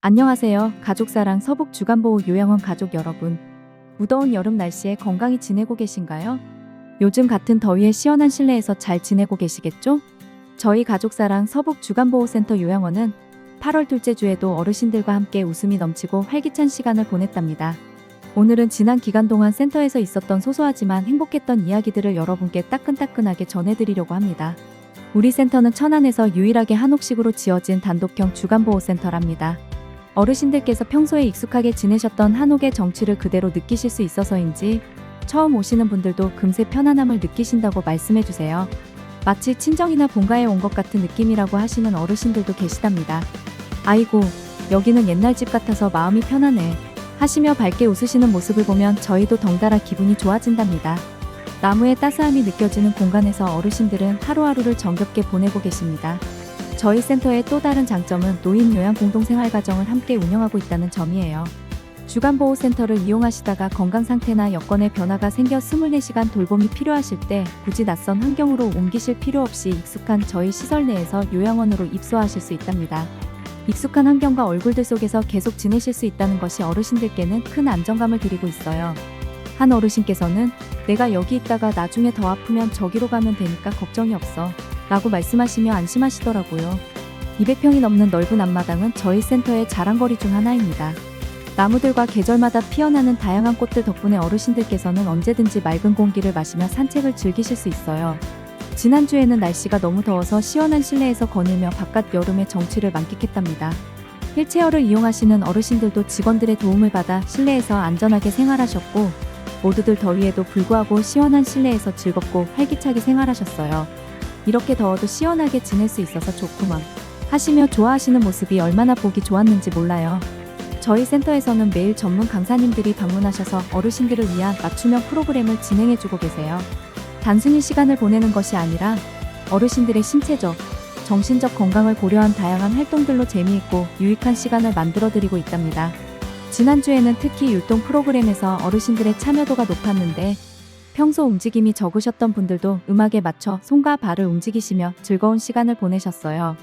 안녕하세요. 가족사랑 서북 주간보호 요양원 가족 여러분. 무더운 여름 날씨에 건강히 지내고 계신가요? 요즘 같은 더위에 시원한 실내에서 잘 지내고 계시겠죠? 저희 가족사랑 서북 주간보호센터 요양원은 8월 둘째 주에도 어르신들과 함께 웃음이 넘치고 활기찬 시간을 보냈답니다. 오늘은 지난 기간 동안 센터에서 있었던 소소하지만 행복했던 이야기들을 여러분께 따끈따끈하게 전해드리려고 합니다. 우리 센터는 천안에서 유일하게 한옥식으로 지어진 단독형 주간보호센터랍니다. 어르신들께서 평소에 익숙하게 지내셨던 한옥의 정취를 그대로 느끼실 수 있어서인지 처음 오시는 분들도 금세 편안함을 느끼신다고 말씀해 주세요. 마치 친정이나 본가에 온 것 같은 느낌이라고 하시는 어르신들도 계시답니다. 아이고, 여기는 옛날 집 같아서 마음이 편하네. 하시며 밝게 웃으시는 모습을 보면 저희도 덩달아 기분이 좋아진답니다. 나무의 따스함이 느껴지는 공간에서 어르신들은 하루하루를 정겹게 보내고 계십니다. 저희 센터의 또 다른 장점은 노인 요양 공동생활가정을 함께 운영하고 있다는 점이에요. 주간보호센터를 이용하시다가 건강 상태나 여건에 변화가 생겨 24시간 돌봄이 필요하실 때 굳이 낯선 환경으로 옮기실 필요 없이 익숙한 저희 시설 내에서 요양원으로 입소하실 수 있답니다. 익숙한 환경과 얼굴들 속에서 계속 지내실 수 있다는 것이 어르신들께는 큰 안정감을 드리고 있어요. 한 어르신께서는 내가 여기 있다가 나중에 더 아프면 저기로 가면 되니까 걱정이 없어. 라고 말씀하시며 안심하시더라고요. 200평이 넘는 넓은 앞마당은 저희 센터의 자랑거리 중 하나입니다. 나무들과 계절마다 피어나는 다양한 꽃들 덕분에 어르신들께서는 언제든지 맑은 공기를 마시며 산책을 즐기실 수 있어요. 지난주에는 날씨가 너무 더워서 시원한 실내에서 거닐며 바깥 여름의 정취를 만끽했답니다. 휠체어를 이용하시는 어르신들도 직원들의 도움을 받아 실내에서 안전하게 생활하셨고 모두들 더위에도 불구하고 시원한 실내에서 즐겁고 활기차게 생활하셨어요. 이렇게 더워도 시원하게 지낼 수 있어서 좋구먼 하시며 좋아하시는 모습이 얼마나 보기 좋았는지 몰라요. 저희 센터에서는 매일 전문 강사님들이 방문하셔서 어르신들을 위한 맞춤형 프로그램을 진행해주고 계세요. 단순히 시간을 보내는 것이 아니라 어르신들의 신체적, 정신적 건강을 고려한 다양한 활동들로 재미있고 유익한 시간을 만들어드리고 있답니다. 지난주에는 특히 율동 프로그램에서 어르신들의 참여도가 높았는데 평소 움직임이 적으셨던 분들도 음악에 맞춰 손과 발을 움직이시며 즐거운 시간을 보내셨어요.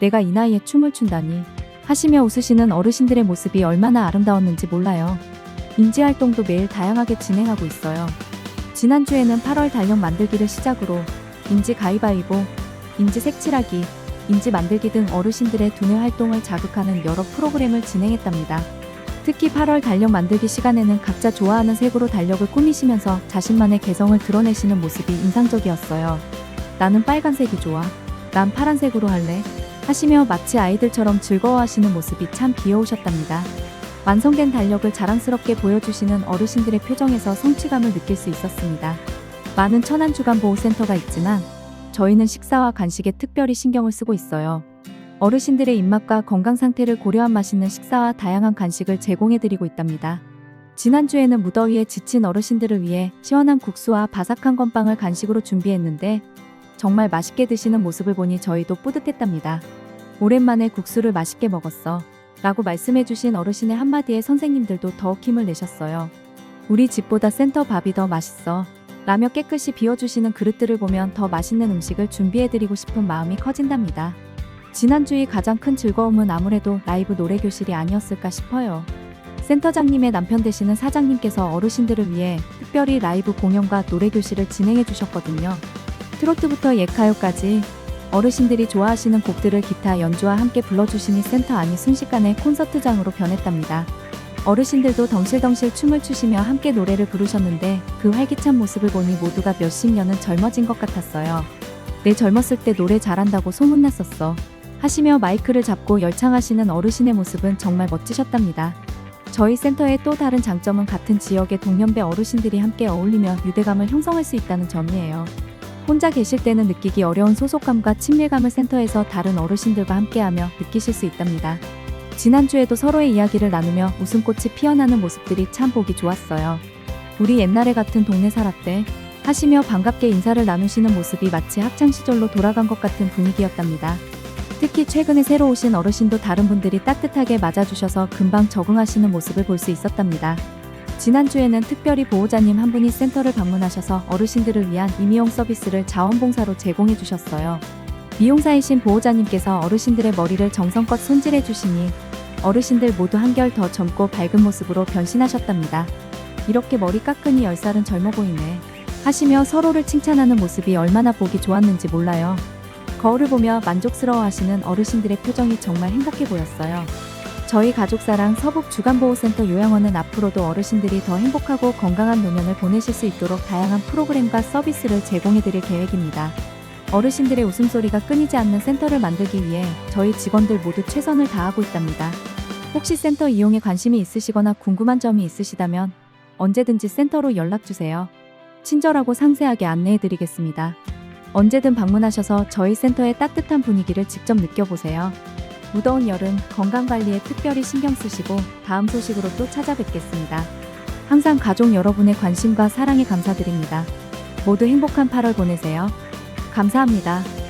내가 이 나이에 춤을 춘다니 하시며 웃으시는 어르신들의 모습이 얼마나 아름다웠는지 몰라요. 인지 활동도 매일 다양하게 진행하고 있어요. 지난주에는 8월 달력 만들기를 시작으로 인지 가위바위보, 인지 색칠하기, 인지 만들기 등 어르신들의 두뇌 활동을 자극하는 여러 프로그램을 진행했답니다. 특히 8월 달력 만들기 시간에는 각자 좋아하는 색으로 달력을 꾸미시면서 자신만의 개성을 드러내시는 모습이 인상적이었어요. 나는 빨간색이 좋아. 난 파란색으로 할래. 하시며 마치 아이들처럼 즐거워하시는 모습이 참 귀여우셨답니다. 완성된 달력을 자랑스럽게 보여주시는 어르신들의 표정에서 성취감을 느낄 수 있었습니다. 많은 천안주간보호센터가 있지만 저희는 식사와 간식에 특별히 신경을 쓰고 있어요. 어르신들의 입맛과 건강 상태를 고려한 맛있는 식사와 다양한 간식을 제공해드리고 있답니다. 지난주에는 무더위에 지친 어르신들을 위해 시원한 국수와 바삭한 건빵을 간식으로 준비했는데 정말 맛있게 드시는 모습을 보니 저희도 뿌듯했답니다. 오랜만에 국수를 맛있게 먹었어. 라고 말씀해주신 어르신의 한마디에 선생님들도 더욱 힘을 내셨어요. 우리 집보다 센터 밥이 더 맛있어. 라며 깨끗이 비워주시는 그릇들을 보면 더 맛있는 음식을 준비해드리고 싶은 마음이 커진답니다. 지난주의 가장 큰 즐거움은 아무래도 라이브 노래 교실이 아니었을까 싶어요. 센터장님의 남편 되시는 사장님께서 어르신들을 위해 특별히 라이브 공연과 노래 교실을 진행해 주셨거든요. 트로트부터 예카요까지 어르신들이 좋아하시는 곡들을 기타 연주와 함께 불러주시니 센터 안이 순식간에 콘서트장으로 변했답니다. 어르신들도 덩실덩실 춤을 추시며 함께 노래를 부르셨는데 그 활기찬 모습을 보니 모두가 몇십 년은 젊어진 것 같았어요. 내 젊었을 때 노래 잘한다고 소문났었어. 하시며 마이크를 잡고 열창하시는 어르신의 모습은 정말 멋지셨답니다. 저희 센터의 또 다른 장점은 같은 지역의 동년배 어르신들이 함께 어울리며 유대감을 형성할 수 있다는 점이에요. 혼자 계실 때는 느끼기 어려운 소속감과 친밀감을 센터에서 다른 어르신들과 함께하며 느끼실 수 있답니다. 지난주에도 서로의 이야기를 나누며 웃음꽃이 피어나는 모습들이 참 보기 좋았어요. 우리 옛날에 같은 동네 살았대 하시며 반갑게 인사를 나누시는 모습이 마치 학창시절로 돌아간 것 같은 분위기였답니다. 특히 최근에 새로 오신 어르신도 다른 분들이 따뜻하게 맞아주셔서 금방 적응하시는 모습을 볼 수 있었답니다. 지난주에는 특별히 보호자님 한 분이 센터를 방문하셔서 어르신들을 위한 임의용 서비스를 자원봉사로 제공해 주셨어요. 미용사이신 보호자님께서 어르신들의 머리를 정성껏 손질해 주시니 어르신들 모두 한결 더 젊고 밝은 모습으로 변신하셨답니다. 이렇게 머리 깎으니 10살은 젊어 보이네. 하시며 서로를 칭찬하는 모습이 얼마나 보기 좋았는지 몰라요. 거울을 보며 만족스러워 하시는 어르신들의 표정이 정말 행복해 보였어요. 저희 가족사랑 서북 주간보호센터 요양원은 앞으로도 어르신들이 더 행복하고 건강한 노년을 보내실 수 있도록 다양한 프로그램과 서비스를 제공해 드릴 계획입니다. 어르신들의 웃음소리가 끊이지 않는 센터를 만들기 위해 저희 직원들 모두 최선을 다하고 있답니다. 혹시 센터 이용에 관심이 있으시거나 궁금한 점이 있으시다면 언제든지 센터로 연락주세요. 친절하고 상세하게 안내해 드리겠습니다. 언제든 방문하셔서 저희 센터의 따뜻한 분위기를 직접 느껴보세요. 무더운 여름 건강 관리에 특별히 신경 쓰시고 다음 소식으로 또 찾아뵙겠습니다. 항상 가족 여러분의 관심과 사랑에 감사드립니다. 모두 행복한 8월 보내세요. 감사합니다.